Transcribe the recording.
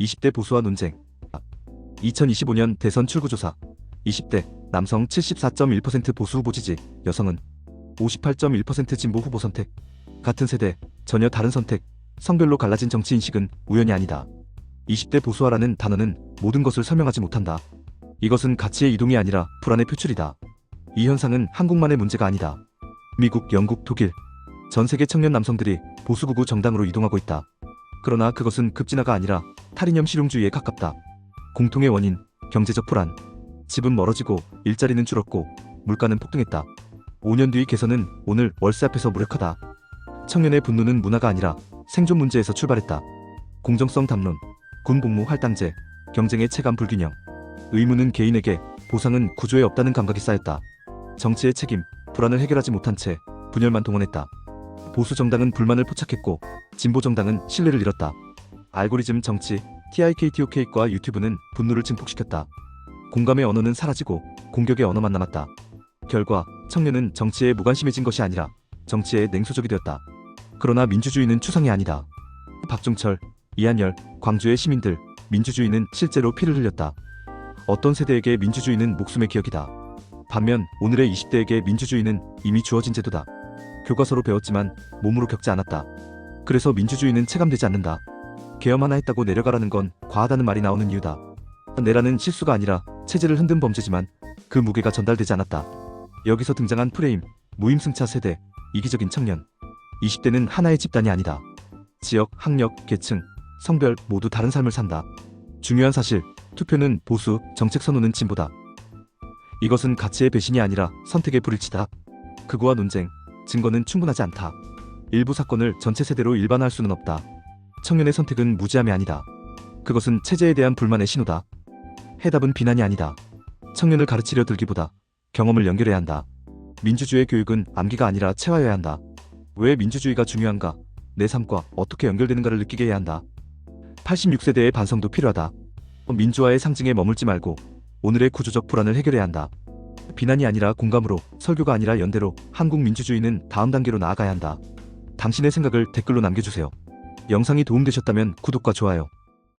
20대 보수와 논쟁. 2025년 대선 출구조사. 20대 남성 74.1% 보수 후보 지지, 여성은 58.1% 진보 후보 선택. 같은 세대, 전혀 다른 선택, 성별로 갈라진 정치 인식은 우연이 아니다. 20대 보수화라는 단어는 모든 것을 설명하지 못한다. 이것은 가치의 이동이 아니라 불안의 표출이다. 이 현상은 한국만의 문제가 아니다. 미국, 영국, 독일, 전 세계 청년 남성들이 보수구구 정당으로 이동하고 있다. 그러나 그것은 급진화가 아니라 탈이념 실용주의에 가깝다. 공통의 원인, 경제적 불안. 집은 멀어지고 일자리는 줄었고 물가는 폭등했다. 5년 뒤의 개선은 오늘 월세 앞에서 무력하다. 청년의 분노는 문화가 아니라 생존 문제에서 출발했다. 공정성 담론, 군 복무 할당제, 경쟁의 체감 불균형. 의무는 개인에게, 보상은 구조에 없다는 감각이 쌓였다. 정치의 책임, 불안을 해결하지 못한 채 분열만 동원했다. 보수 정당은 불만을 포착했고 진보 정당은 신뢰를 잃었다. 알고리즘 정치, TIKTOK과 유튜브는 분노를 증폭시켰다. 공감의 언어는 사라지고 공격의 언어만 남았다. 결과 청년은 정치에 무관심해진 것이 아니라 정치에 냉소적이 되었다. 그러나 민주주의는 추상이 아니다. 박종철, 이한열, 광주의 시민들, 민주주의는 실제로 피를 흘렸다. 어떤 세대에게 민주주의는 목숨의 기억이다. 반면 오늘의 20대에게 민주주의는 이미 주어진 제도다. 교과서로 배웠지만 몸으로 겪지 않았다. 그래서 민주주의는 체감되지 않는다. 계엄 하나 했다고 내려가라는 건 과하다는 말이 나오는 이유다. 내라는 실수가 아니라 체제를 흔든 범죄지만 그 무게가 전달되지 않았다. 여기서 등장한 프레임, 무임승차 세대, 이기적인 청년. 20대는 하나의 집단이 아니다. 지역, 학력, 계층, 성별 모두 다른 삶을 산다. 중요한 사실, 투표는 보수, 정책 선호는 진보다. 이것은 가치의 배신이 아니라 선택의 불일치다. 극우와 논쟁, 증거는 충분하지 않다. 일부 사건을 전체 세대로 일반화할 수는 없다. 청년의 선택은 무지함이 아니다. 그것은 체제에 대한 불만의 신호다. 해답은 비난이 아니다. 청년을 가르치려 들기보다 경험을 연결해야 한다. 민주주의 교육은 암기가 아니라 체화해야 한다. 왜 민주주의가 중요한가? 내 삶과 어떻게 연결되는가를 느끼게 해야 한다. 86세대의 반성도 필요하다. 민주화의 상징에 머물지 말고 오늘의 구조적 불안을 해결해야 한다. 비난이 아니라 공감으로, 설교가 아니라 연대로 한국 민주주의는 다음 단계로 나아가야 한다. 당신의 생각을 댓글로 남겨주세요. 영상이 도움되셨다면 구독과 좋아요,